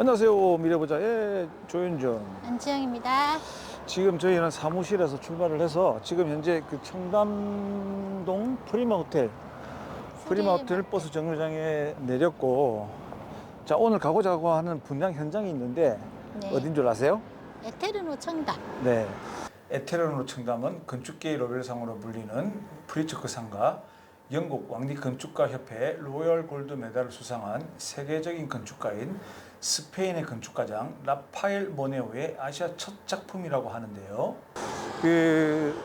안녕하세요 미래보자의 조윤정 안지영입니다. 지금 저희는 사무실에서 출발을 해서 지금 현재 그 청담동 프리마 호텔 프리마 호텔 버스 정류장에 내렸고 자 오늘 가고자 하는 분양 현장이 있는데 네. 어딘 줄 아세요? 에테르노 청담. 네 에테르노 청담은 건축계의 로벨상으로 불리는 프리츠크 상가 영국 왕립 건축가 협회 로열 골드 메달을 수상한 세계적인 건축가인 스페인의 건축가장 라파엘 모네오의 아시아 첫 작품이라고 하는데요. 그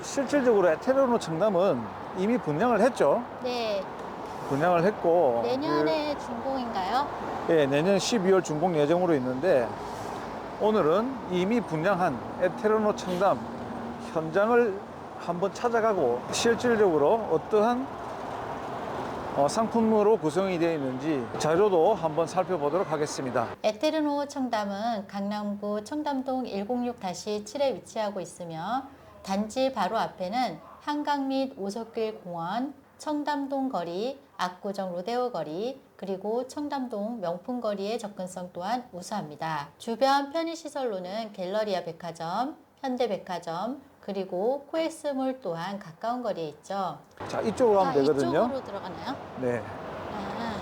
실질적으로 에테르노 청담은 이미 분양을 했죠. 네. 분양을 했고 내년에 준공인가요? 그, 예, 내년 12월 준공 예정으로 있는데 오늘은 이미 분양한 에테르노 청담 현장을 한번 찾아가고 실질적으로 어떠한 어, 상품으로 구성이 되어 있는지 자료도 한번 살펴보도록 하겠습니다. 에테르노 청담은 강남구 청담동 106-7에 위치하고 있으며 단지 바로 앞에는 한강 및 오솔길 공원, 청담동 거리, 압구정 로데오 거리, 그리고 청담동 명품 거리의 접근성 또한 우수합니다. 주변 편의시설로는 갤러리아 백화점, 현대백화점, 그리고 코엑스몰 또한 가까운 거리에 있죠. 자, 이쪽으로 아, 되거든요. 이쪽으로 들어가나요? 네. 아,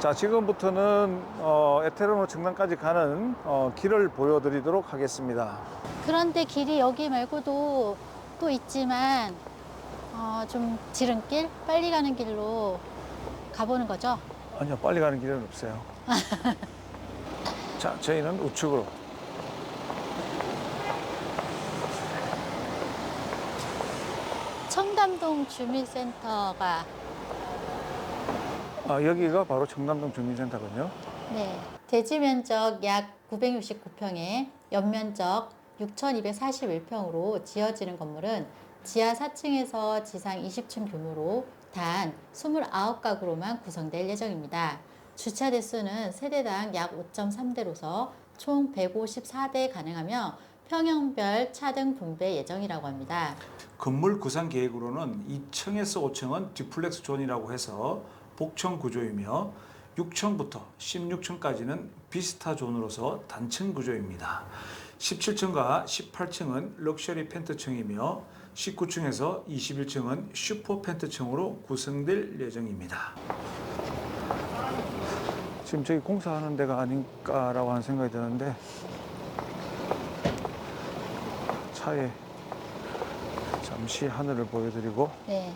자, 지금부터는 어, 에테르노 청담까지 가는 어, 길을 보여드리도록 하겠습니다. 그런데 길이 여기 말고도 또 있지만 어, 좀 지름길, 빨리 가는 길로 가보는 거죠. 아니요, 빨리 가는 길은 없어요. 자, 저희는 우측으로. 청담동 주민센터가 아, 여기가 바로 청담동 주민센터거든요. 네, 대지 면적 약 969평에 연면적 6,241평으로 지어지는 건물은 지하 4층에서 지상 20층 규모로 단 29가구로만 구성될 예정입니다. 주차 대수는 세대당 약 5.3대로서 총 154대 가능하며 평형별 차등 분배 예정이라고 합니다. 건물 구상 계획으로는 2층에서 5층은 디플렉스 존이라고 해서 복층 구조이며 6층부터 16층까지는 비스타 존으로서 단층 구조입니다. 17층과 18층은 럭셔리 펜트층이며 19층에서 21층은 슈퍼 펜트층으로 구성될 예정입니다. 지금 저기 공사하는 데가 아닌가라고 하는 생각이 드는데 차에 잠시 하늘을 보여드리고 네.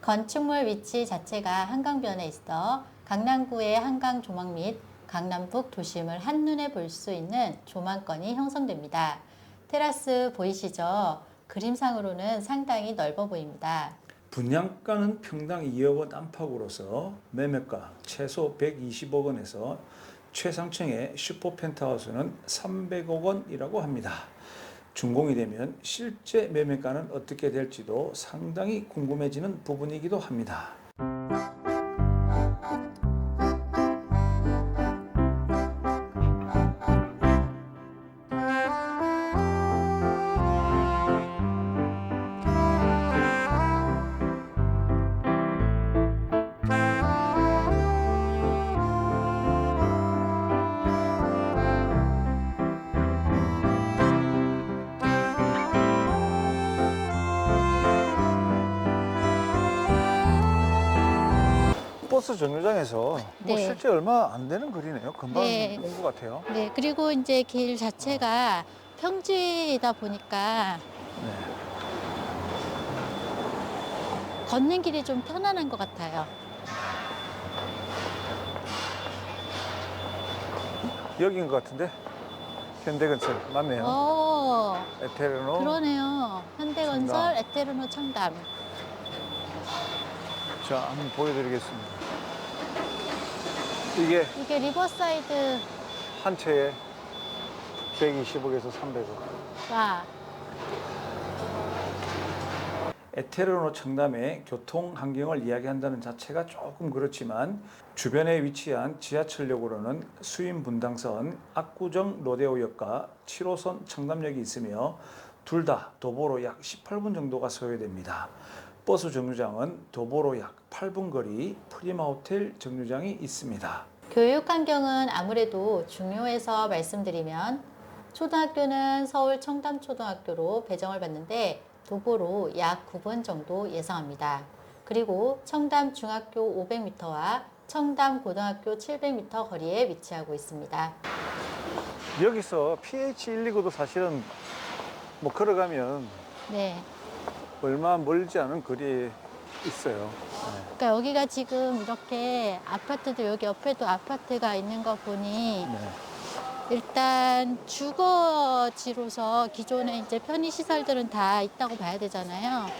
건축물 위치 자체가 한강변에 있어 강남구의 한강 조망 및 강남북 도심을 한눈에 볼 수 있는 조망권이 형성됩니다. 테라스 보이시죠? 그림상으로는 상당히 넓어 보입니다. 분양가는 평당 2억 원 안팎으로서 매매가 최소 120억 원에서 최상층의 슈퍼 펜트하우스는 300억 원이라고 합니다. 준공이 되면 실제 매매가는 어떻게 될지도 상당히 궁금해지는 부분이기도 합니다. 버스 정류장에서 뭐 네. 실제 얼마 안 되는 거리네요. 금방 네. 온 것 같아요. 네, 그리고 이제 길 자체가 평지이다 보니까 네. 걷는 길이 좀 편안한 것 같아요. 여기인 것 같은데 현대건설 맞네요. 오, 에테르노 그러네요. 현대건설 청담. 에테르노 청담. 자 한번 보여드리겠습니다. 이게 이게 리버사이드 한 채에 120억에서 300억. 와 에테르노 청담의 교통 환경을 이야기한다는 자체가 조금 그렇지만 주변에 위치한 지하철역으로는 수인 분당선 압구정 로데오역과 7호선 청담역이 있으며 둘 다 도보로 약 18분 정도가 소요됩니다. 버스 정류장은 도보로 약 8분 거리 프리마 호텔 정류장이 있습니다. 교육 환경은 아무래도 중요해서 말씀드리면 초등학교는 서울 청담초등학교로 배정을 받는데 도보로 약 9분 정도 예상합니다. 그리고 청담 중학교 500m와 청담 고등학교 700m 거리에 위치하고 있습니다. 여기서 PH 129도 사실은 뭐 걸어가면 네. 얼마 멀지 않은 거리에 있어요. 그러니까 여기가 지금 이렇게 아파트도 여기 옆에도 아파트가 있는 거 보니 네. 일단 주거지로서 기존에 이제 편의 시설들은 다 있다고 봐야 되잖아요.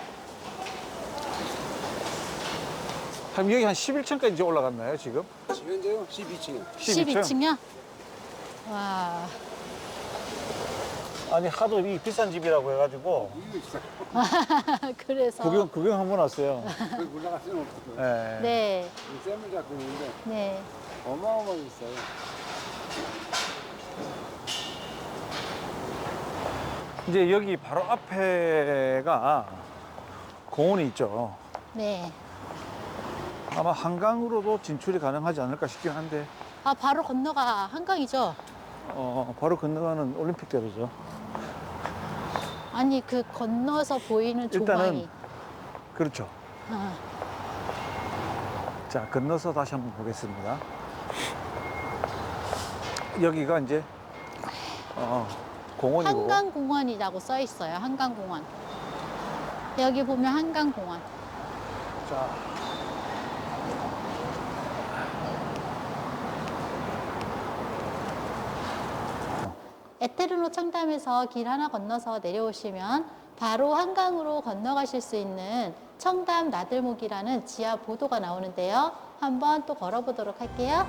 그럼 여기 한 11층까지 이제 올라갔나요, 지금? 현재요? 12층이요. 12층이요? 와, 아니 하도 이 비싼 집이라고 해가지고 이거. 그래서 구경 구경 한번 왔어요. 거기 올라갈 수는. 네. 네, 쌤을 잡고 있는데 네, 어마어마하게 있어요. 이제 여기 바로 앞에가 공원이 있죠. 네. 아마 한강으로도 진출이 가능하지 않을까 싶긴 한데 아 바로 건너가 한강이죠? 어, 바로 건너가는 올림픽대로죠. 아니 그 건너서 보이는 일단은- 조망이. 그렇죠. 아, 자 건너서 다시 한번 보겠습니다. 여기가 이제 어, 공원이고 한강공원이라고 써 있어요. 한강공원. 여기 보면 한강공원. 자 에테르노 청담에서 길 하나 건너서 내려오시면 바로 한강으로 건너가실 수 있는 청담 나들목이라는 지하 보도가 나오는데요. 한번 또 걸어보도록 할게요.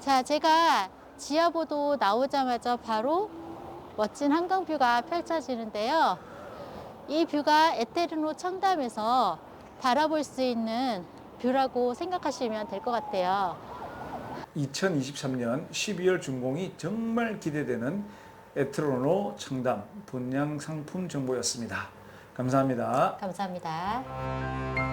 자, 제가 지하보도 나오자마자 바로 멋진 한강뷰가 펼쳐지는데요. 이 뷰가 에테르노 청담에서 바라볼 수 있는 뷰라고 생각하시면 될 것 같아요. 2023년 12월 준공이 정말 기대되는 에트로노 청담 분양 상품 정보였습니다. 감사합니다. 감사합니다.